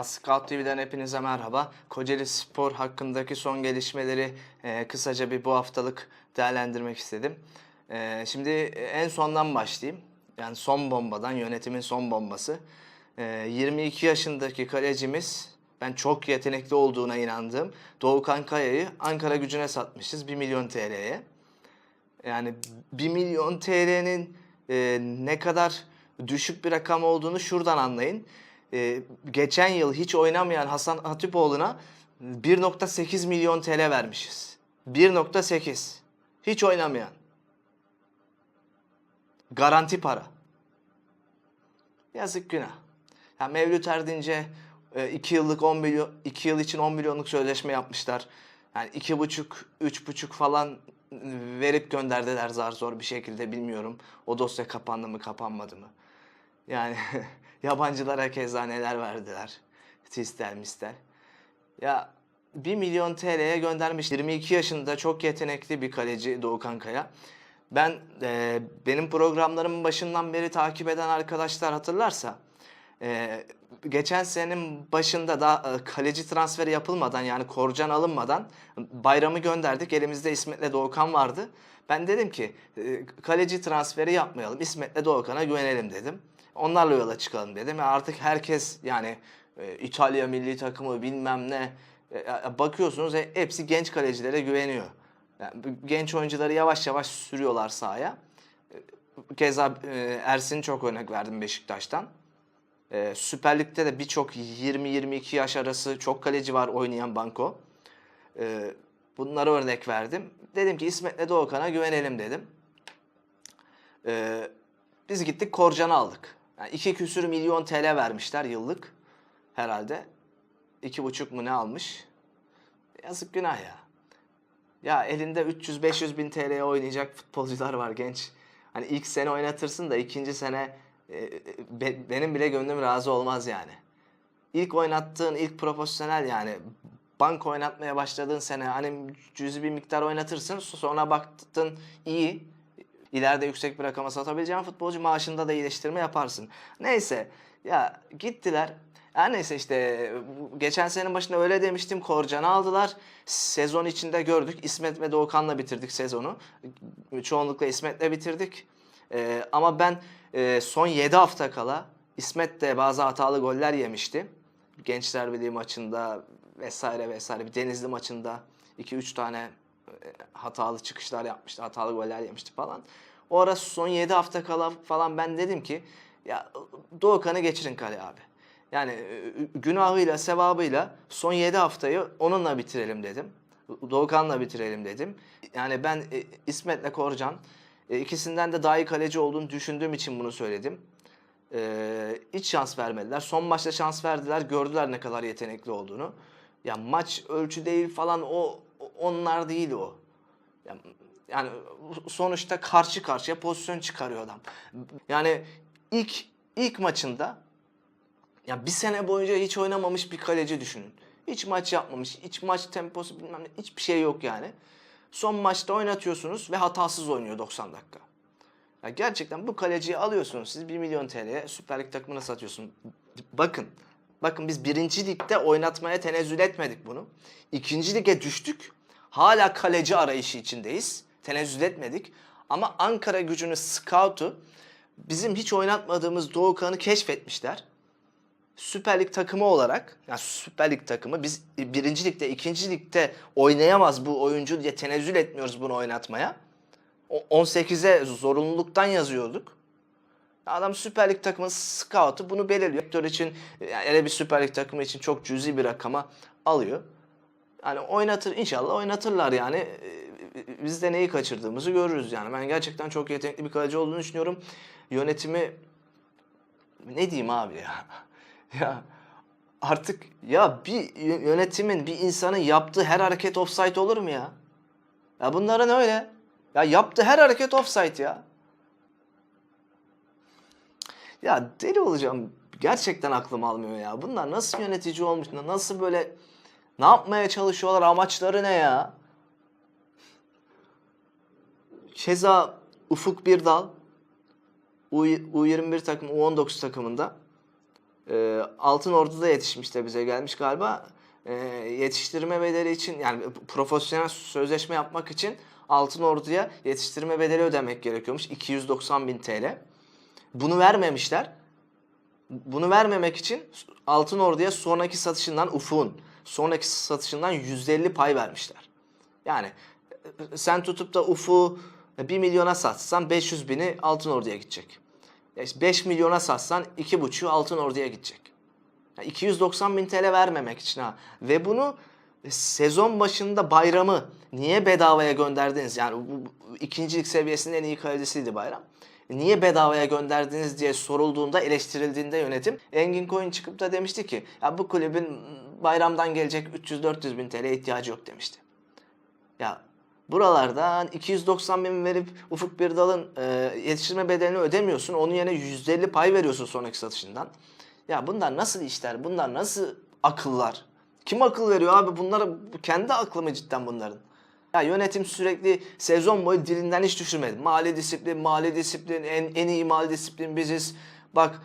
Scout TV'den hepinize merhaba. Kocaeli Spor hakkındaki son gelişmeleri e, kısaca bir bu haftalık değerlendirmek istedim. E, şimdi en sondan başlayayım. Yani son bombadan, yönetimin son bombası. E, 22 yaşındaki kalecimiz, ben çok yetenekli olduğuna inandığım Doğukan Kaya'yı Ankara gücüne satmışız 1 milyon TL'ye. Yani 1 milyon TL'nin e, ne kadar düşük bir rakam olduğunu şuradan anlayın. E, geçen yıl hiç oynamayan Hasan Hatipoğlu'na 1.8 milyon TL vermişiz. 1.8. Hiç oynamayan. Garanti para. Yazık günah. Ya Mevlüt Erdinç'e 2 yıllık 10 milyon 2 yıl için 10 milyonluk sözleşme yapmışlar. Yani iki buçuk, üç buçuk falan verip gönderdiler zar zor bir şekilde bilmiyorum. O dosya kapandı mı kapanmadı mı? Yani yabancılara keza neler verdiler. Tistel mistel. Ya 1 milyon TL'ye göndermiş. 22 yaşında çok yetenekli bir kaleci Doğukan Kaya. Ben e, benim programlarımın başından beri takip eden arkadaşlar hatırlarsa e, geçen senenin başında da e, kaleci transferi yapılmadan yani Korcan alınmadan bayramı gönderdik. Elimizde İsmet'le Doğukan vardı. Ben dedim ki e, kaleci transferi yapmayalım. İsmet'le Doğukan'a güvenelim dedim. Onlarla yola çıkalım dedim. E, artık herkes yani e, İtalya milli takımı bilmem ne e, e, bakıyorsunuz e, hepsi genç kalecilere güveniyor. Yani genç oyuncuları yavaş yavaş sürüyorlar sahaya. E, Keza e, Ersin'i çok örnek verdim Beşiktaş'tan. Ee, Süper Lig'de de birçok 20-22 yaş arası çok kaleci var oynayan banko. Ee, bunlara örnek verdim. Dedim ki İsmet'le Doğukan'a güvenelim dedim. Biz gittik Korcan'ı aldık. Yani iki küsür milyon TL vermişler yıllık herhalde. İki buçuk mu ne almış? Yazık günah ya. Ya elinde 300-500 bin TL'ye oynayacak futbolcular var genç. Hani ilk sene oynatırsın da ikinci sene e, be- benim bile gönlüm razı olmaz yani. İlk oynattığın, ilk profesyonel yani bank oynatmaya başladığın sene hani cüzi bir miktar oynatırsın sonra baktın iyi ileride yüksek bir rakama satabileceğin futbolcu maaşında da iyileştirme yaparsın. Neyse ya gittiler. Her neyse işte geçen senenin başında öyle demiştim. Korcan'ı aldılar. Sezon içinde gördük. İsmet ve Doğukan'la bitirdik sezonu. Çoğunlukla İsmet'le bitirdik. Ee, ama ben e, son 7 hafta kala İsmet de bazı hatalı goller yemişti. Gençler Birliği maçında vesaire vesaire bir Denizli maçında 2-3 tane hatalı çıkışlar yapmıştı, hatalı goller yemişti falan. O ara son 7 hafta kala falan ben dedim ki ya Doğukan'ı geçirin kale abi. Yani e, günahıyla, sevabıyla son 7 haftayı onunla bitirelim dedim. Doğukan'la bitirelim dedim. Yani ben e, İsmet'le Korcan e, ikisinden de daha iyi kaleci olduğunu düşündüğüm için bunu söyledim. E, hiç şans vermediler. Son maçta şans verdiler. Gördüler ne kadar yetenekli olduğunu. Ya maç ölçü değil falan o- onlar değil o. Ya- Yani sonuçta karşı karşıya pozisyon çıkarıyor adam. Yani ilk ilk maçında ya bir sene boyunca hiç oynamamış bir kaleci düşünün. Hiç maç yapmamış, hiç maç temposu bilmem ne, hiçbir şey yok yani. Son maçta oynatıyorsunuz ve hatasız oynuyor 90 dakika. Ya gerçekten bu kaleciyi alıyorsunuz siz 1 milyon TL'ye Süper Lig takımına satıyorsun. Bakın, bakın biz birinci ligde oynatmaya tenezzül etmedik bunu. İkinci lige düştük. Hala kaleci arayışı içindeyiz. Tenezzül etmedik. Ama Ankara gücünün scout'u bizim hiç oynatmadığımız Doğukan'ı keşfetmişler. Süper Lig takımı olarak, yani Süper Lig takımı biz birinci ligde, ikinci ligde oynayamaz bu oyuncu diye tenezzül etmiyoruz bunu oynatmaya. O- 18'e zorunluluktan yazıyorduk. Adam Süper Lig takımı scout'u bunu belirliyor. Sektör için, yani bir Süper Lig takımı için çok cüzi bir rakama alıyor. Yani oynatır, inşallah oynatırlar yani. Ee, Biz de neyi kaçırdığımızı görürüz yani. Ben gerçekten çok yetenekli bir kaleci olduğunu düşünüyorum. Yönetimi ne diyeyim abi ya? Ya artık ya bir yönetimin bir insanın yaptığı her hareket offside olur mu ya? Ya bunların öyle. Ya yaptığı her hareket offside ya. Ya deli olacağım. Gerçekten aklım almıyor ya. Bunlar nasıl yönetici olmuş? Nasıl böyle ne yapmaya çalışıyorlar? Amaçları ne ya? Keza Ufuk Birdal U- U21 takım U19 takımında Ee, Altın Ordu'da yetişmiş de bize gelmiş galiba. Ee, yetiştirme bedeli için yani profesyonel sözleşme yapmak için Altın Ordu'ya yetiştirme bedeli ödemek gerekiyormuş. 290 bin TL. Bunu vermemişler. Bunu vermemek için Altın Ordu'ya sonraki satışından Ufuk'un sonraki satışından %50 pay vermişler. Yani e, sen tutup da Ufuk'u 1 milyona satsan 500 bini Altın Ordu'ya gidecek. Ya işte 5 milyona satsan 2,5'u Altın Ordu'ya gidecek. Ya 290 bin TL vermemek için ha. Ve bunu sezon başında bayramı niye bedavaya gönderdiniz? Yani bu, ikincilik seviyesinin en iyi kalecisiydi bayram. Niye bedavaya gönderdiniz diye sorulduğunda eleştirildiğinde yönetim Engin Koyun çıkıp da demişti ki ya bu kulübün bayramdan gelecek 300-400 bin TL ihtiyacı yok demişti. Ya buralardan 290 bin verip Ufuk Birdal'ın e, yetiştirme bedelini ödemiyorsun. Onun yerine %50 pay veriyorsun sonraki satışından. Ya bunlar nasıl işler? Bunlar nasıl akıllar? Kim akıl veriyor abi? Bunlara kendi aklı mı cidden bunların? Ya yönetim sürekli sezon boyu dilinden hiç düşürmedi. Mali disiplin, mali disiplin, en, en iyi mali disiplin biziz. Bak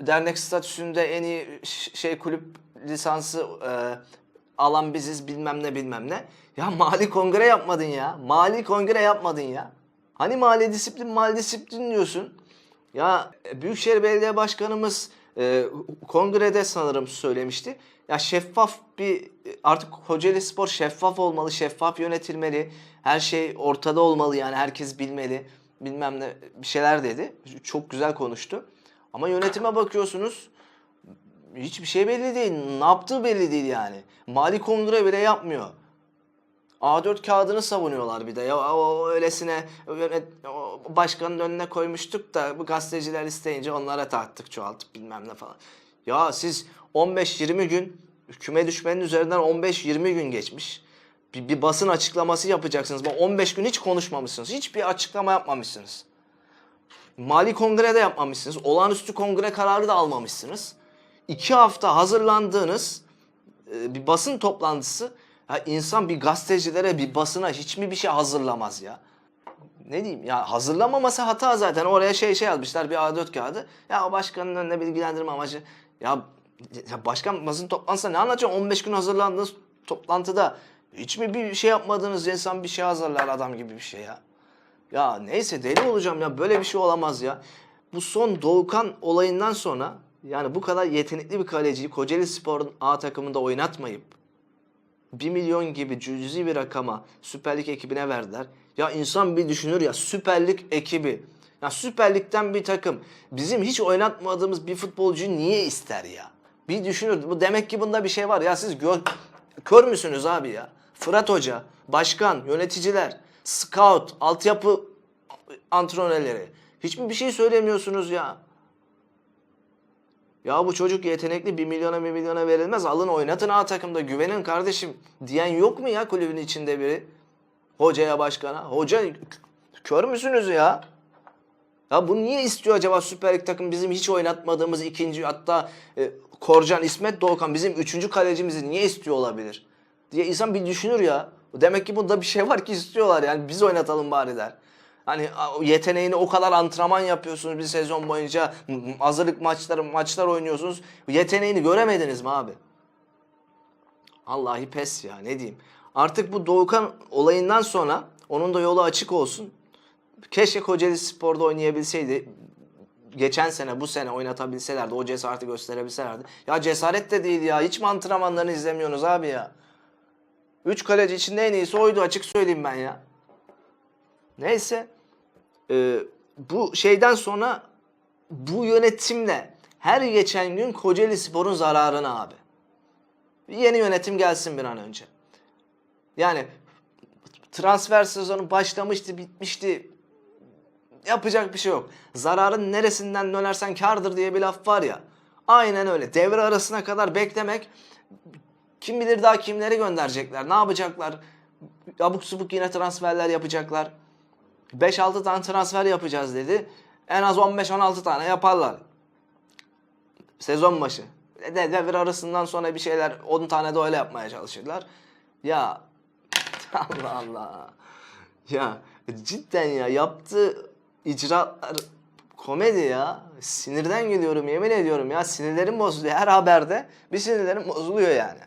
dernek statüsünde en iyi şey kulüp lisansı e, alan biziz bilmem ne bilmem ne. Ya mali kongre yapmadın ya. Mali kongre yapmadın ya. Hani mali disiplin mali disiplin diyorsun. Ya e, Büyükşehir Belediye Başkanımız e, kongrede sanırım söylemişti. Ya şeffaf bir artık Kocaeli Spor şeffaf olmalı, şeffaf yönetilmeli. Her şey ortada olmalı yani herkes bilmeli. Bilmem ne bir şeyler dedi. Çok güzel konuştu. Ama yönetime bakıyorsunuz hiçbir şey belli değil. Ne yaptığı belli değil yani. Mali kongre bile yapmıyor. A4 kağıdını savunuyorlar bir de. Ya o öylesine başkanın önüne koymuştuk da bu gazeteciler isteyince onlara taktık çoğaltıp bilmem ne falan. Ya siz 15-20 gün küme düşmenin üzerinden 15-20 gün geçmiş. Bir, bir basın açıklaması yapacaksınız. Bu 15 gün hiç konuşmamışsınız. Hiçbir açıklama yapmamışsınız. Mali kongre de yapmamışsınız. Olağanüstü kongre kararı da almamışsınız. İki hafta hazırlandığınız e, bir basın toplantısı ya insan bir gazetecilere bir basına hiç mi bir şey hazırlamaz ya? Ne diyeyim ya hazırlamaması hata zaten oraya şey şey yazmışlar bir A4 kağıdı. Ya başkanın önüne bilgilendirme amacı. Ya, ya başkan basın toplantısında ne anlatacaksın 15 gün hazırlandığınız toplantıda hiç mi bir şey yapmadığınız insan bir şey hazırlar adam gibi bir şey ya. Ya neyse deli olacağım ya böyle bir şey olamaz ya. Bu son Doğukan olayından sonra yani bu kadar yetenekli bir kaleciyi Kocaeli Spor'un A takımında oynatmayıp 1 milyon gibi cüzi bir rakama Süper Lig ekibine verdiler. Ya insan bir düşünür ya Süper Lig ekibi. Ya Süper Lig'den bir takım bizim hiç oynatmadığımız bir futbolcuyu niye ister ya? Bir düşünür. Bu demek ki bunda bir şey var. Ya siz gör, kör müsünüz abi ya? Fırat Hoca, başkan, yöneticiler, scout, altyapı antrenörleri. Hiç mi bir şey söylemiyorsunuz ya? Ya bu çocuk yetenekli 1 milyona 1 milyona verilmez. Alın oynatın A takımda güvenin kardeşim diyen yok mu ya kulübün içinde biri? Hocaya başkana. Hoca kör müsünüz ya? Ya bu niye istiyor acaba Süper Lig takım bizim hiç oynatmadığımız ikinci hatta e, Korcan İsmet Doğukan bizim üçüncü kalecimizi niye istiyor olabilir? Diye insan bir düşünür ya. Demek ki bunda bir şey var ki istiyorlar yani biz oynatalım bari der. Hani yeteneğini o kadar antrenman yapıyorsunuz bir sezon boyunca hazırlık maçları maçlar oynuyorsunuz. Yeteneğini göremediniz mi abi? Vallahi pes ya ne diyeyim. Artık bu Doğukan olayından sonra onun da yolu açık olsun. Keşke Kocaeli Spor'da oynayabilseydi. Geçen sene bu sene oynatabilselerdi. O cesareti gösterebilselerdi. Ya cesaret de değil ya. Hiç mi antrenmanlarını izlemiyorsunuz abi ya? Üç kaleci içinde en iyisi oydu açık söyleyeyim ben ya. Neyse. Ee, bu şeyden sonra bu yönetimle her geçen gün Kocaeli Spor'un zararına abi. Bir yeni yönetim gelsin bir an önce. Yani transfer sezonu başlamıştı, bitmişti. Yapacak bir şey yok. Zararın neresinden dönersen kardır diye bir laf var ya. Aynen öyle. Devre arasına kadar beklemek kim bilir daha kimleri gönderecekler, ne yapacaklar? Abuk subuk yine transferler yapacaklar. 5-6 tane transfer yapacağız dedi. En az 15-16 tane yaparlar. Sezon başı. De- Devre arasından sonra bir şeyler 10 tane de öyle yapmaya çalışırlar. Ya Allah Allah. Ya cidden ya yaptığı icraatlar komedi ya. Sinirden geliyorum yemin ediyorum ya. Sinirlerim bozuluyor. Her haberde bir sinirlerim bozuluyor yani.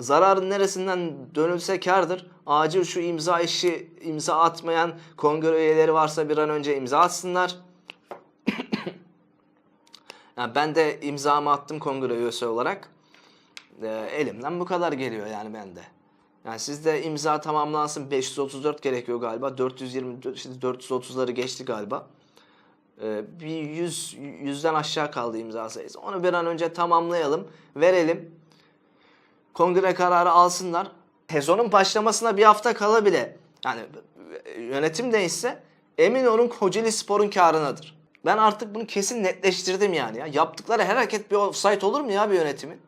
Zararın neresinden dönülse kardır. Acil şu imza işi imza atmayan kongre üyeleri varsa bir an önce imza atsınlar. yani ben de imzamı attım kongre üyesi olarak. Ee, elimden bu kadar geliyor yani bende. Yani sizde imza tamamlansın 534 gerekiyor galiba. 420 şimdi 430'ları geçti galiba. Ee, bir 100 yüzden aşağı kaldı imza sayısı. Onu bir an önce tamamlayalım, verelim. Kongre kararı alsınlar. Sezonun başlamasına bir hafta kala bile yani yönetim değişse emin olun Kocaeli Spor'un karınadır. Ben artık bunu kesin netleştirdim yani. Ya. Yaptıkları her hareket bir offside olur mu ya bir yönetimin?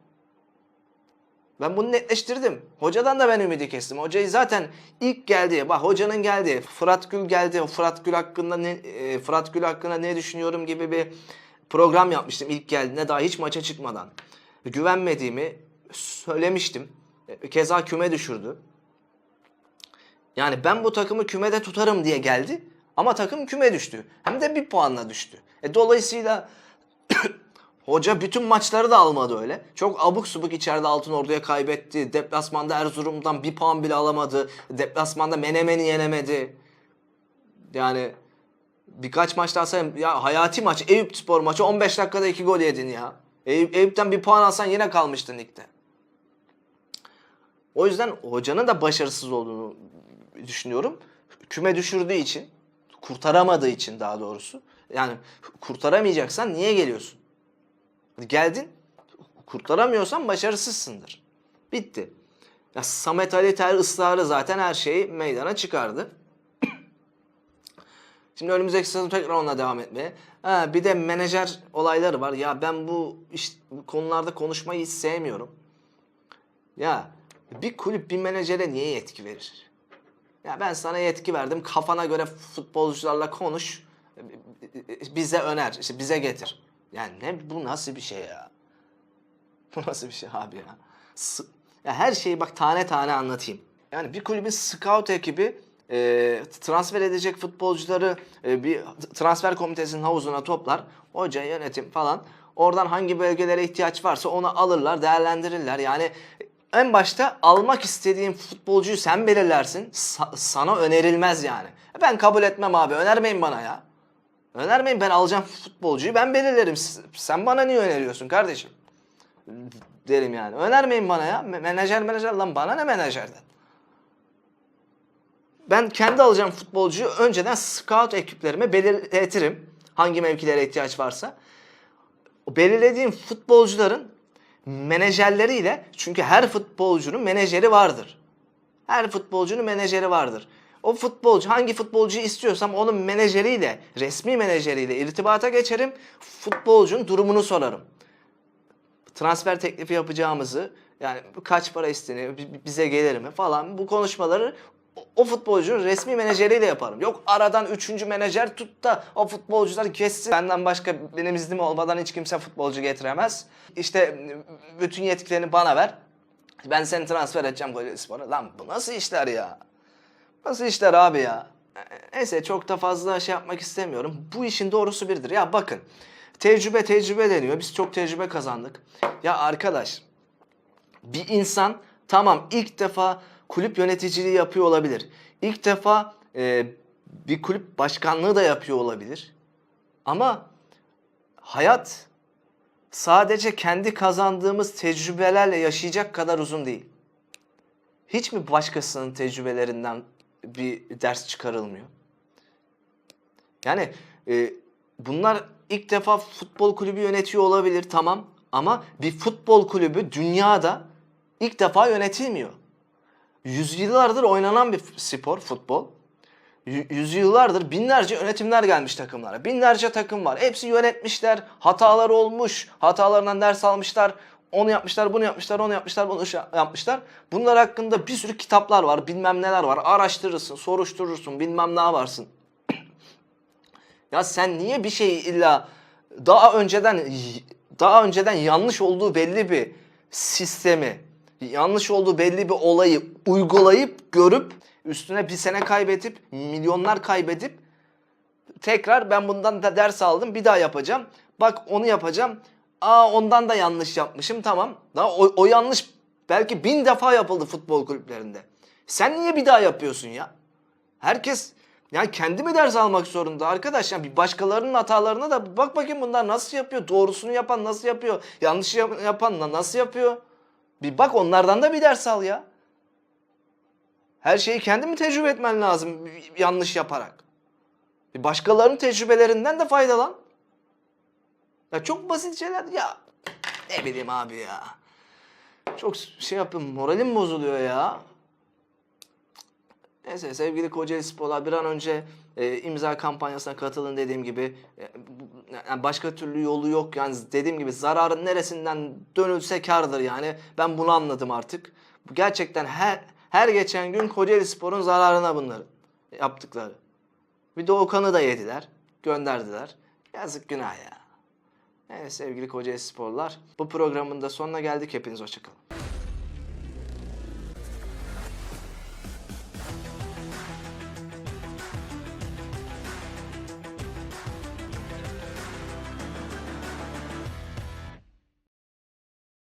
Ben bunu netleştirdim. Hocadan da ben ümidi kestim. Hocayı zaten ilk geldiği, bak hocanın geldiği, Fırat Gül geldi. Fırat Gül hakkında ne e, Fırat Gül hakkında ne düşünüyorum gibi bir program yapmıştım ilk geldiğinde daha hiç maça çıkmadan. Güvenmediğimi söylemiştim. E, Keza küme düşürdü. Yani ben bu takımı kümede tutarım diye geldi ama takım küme düştü. Hem de bir puanla düştü. E, dolayısıyla Hoca bütün maçları da almadı öyle. Çok abuk subuk içeride Altın Ordu'ya kaybetti. Deplasmanda Erzurum'dan bir puan bile alamadı. Deplasmanda Menemen'i yenemedi. Yani birkaç maç daha sayayım. Ya hayati maç. Eyüp Spor maçı 15 dakikada 2 gol yedin ya. Eyüp, Eyüp'ten bir puan alsan yine kalmıştın ligde. O yüzden hocanın da başarısız olduğunu düşünüyorum. Küme düşürdüğü için, kurtaramadığı için daha doğrusu. Yani kurtaramayacaksan niye geliyorsun? Geldin, kurtaramıyorsan başarısızsındır. Bitti. Ya Samet Ali Ter ısrarı zaten her şeyi meydana çıkardı. Şimdi önümüzdeki sezon tekrar onunla devam etmeye. Ha, bir de menajer olayları var. Ya ben bu, iş, bu konularda konuşmayı hiç sevmiyorum. Ya bir kulüp bir menajere niye yetki verir? Ya ben sana yetki verdim. Kafana göre futbolcularla konuş. Bize öner, işte bize getir. Yani ne bu nasıl bir şey ya? Bu nasıl bir şey abi ya? S- ya her şeyi bak tane tane anlatayım. Yani bir kulübün scout ekibi e, transfer edecek futbolcuları e, bir transfer komitesinin havuzuna toplar. Hoca, yönetim falan. Oradan hangi bölgelere ihtiyaç varsa onu alırlar, değerlendirirler. Yani en başta almak istediğin futbolcuyu sen belirlersin. Sa- sana önerilmez yani. Ben kabul etmem abi. Önermeyin bana ya. Önermeyin ben alacağım futbolcuyu ben belirlerim. Sen bana niye öneriyorsun kardeşim? Derim yani. Önermeyin bana ya. Menajer menajer lan bana ne menajerden? Ben kendi alacağım futbolcuyu önceden scout ekiplerime belirletirim. Hangi mevkilere ihtiyaç varsa. Belirlediğim futbolcuların menajerleriyle çünkü her futbolcunun menajeri vardır. Her futbolcunun menajeri vardır. O futbolcu hangi futbolcuyu istiyorsam onun menajeriyle, resmi menajeriyle irtibata geçerim. Futbolcunun durumunu sorarım. Transfer teklifi yapacağımızı yani kaç para isteniyor, bize gelir mi falan bu konuşmaları o futbolcunun resmi menajeriyle yaparım. Yok aradan üçüncü menajer tut da o futbolcular kessin. Benden başka benim iznim olmadan hiç kimse futbolcu getiremez. İşte bütün yetkilerini bana ver. Ben seni transfer edeceğim Kocaeli Spor'a. Lan bu nasıl işler ya? Nasıl işler abi ya? Neyse çok da fazla şey yapmak istemiyorum. Bu işin doğrusu biridir. Ya bakın tecrübe tecrübe deniyor. Biz çok tecrübe kazandık. Ya arkadaş bir insan tamam ilk defa kulüp yöneticiliği yapıyor olabilir. İlk defa e, bir kulüp başkanlığı da yapıyor olabilir. Ama hayat sadece kendi kazandığımız tecrübelerle yaşayacak kadar uzun değil. Hiç mi başkasının tecrübelerinden bir ders çıkarılmıyor? Yani e, bunlar ilk defa futbol kulübü yönetiyor olabilir tamam ama bir futbol kulübü dünyada ilk defa yönetilmiyor. Yüzyıllardır oynanan bir spor futbol. Yüzyıllardır binlerce yönetimler gelmiş takımlara. Binlerce takım var. Hepsi yönetmişler. Hatalar olmuş. Hatalarından ders almışlar. Onu yapmışlar, bunu yapmışlar, onu yapmışlar, bunu yapmışlar. Bunlar hakkında bir sürü kitaplar var, bilmem neler var. Araştırırsın, soruşturursun, bilmem ne varsın. ya sen niye bir şeyi illa daha önceden daha önceden yanlış olduğu belli bir sistemi, yanlış olduğu belli bir olayı uygulayıp görüp üstüne bir sene kaybedip milyonlar kaybedip tekrar ben bundan da ders aldım bir daha yapacağım. Bak onu yapacağım. Aa ondan da yanlış yapmışım tamam. Daha o, o yanlış belki bin defa yapıldı futbol kulüplerinde. Sen niye bir daha yapıyorsun ya? Herkes yani kendi mi ders almak zorunda arkadaş? Yani bir başkalarının hatalarına da bak bakayım bunlar nasıl yapıyor? Doğrusunu yapan nasıl yapıyor? Yanlış yap- yapan na- nasıl yapıyor? Bir bak onlardan da bir ders al ya. Her şeyi kendi mi tecrübe etmen lazım yanlış yaparak? Bir başkalarının tecrübelerinden de faydalan. Ya çok basit şeyler ya. Ne bileyim abi ya. Çok şey yapıyorum moralim bozuluyor ya. Neyse sevgili Kocaeli Sporlar bir an önce e, imza kampanyasına katılın dediğim gibi. E, yani başka türlü yolu yok yani dediğim gibi zararın neresinden dönülse kardır yani. Ben bunu anladım artık. Gerçekten her her geçen gün Kocaeli Spor'un zararına bunları yaptıkları. Bir de Okan'ı da yediler. Gönderdiler. Yazık günah ya. Evet sevgili Kocaeli Sporlar. Bu programın da sonuna geldik. Hepiniz hoşçakalın.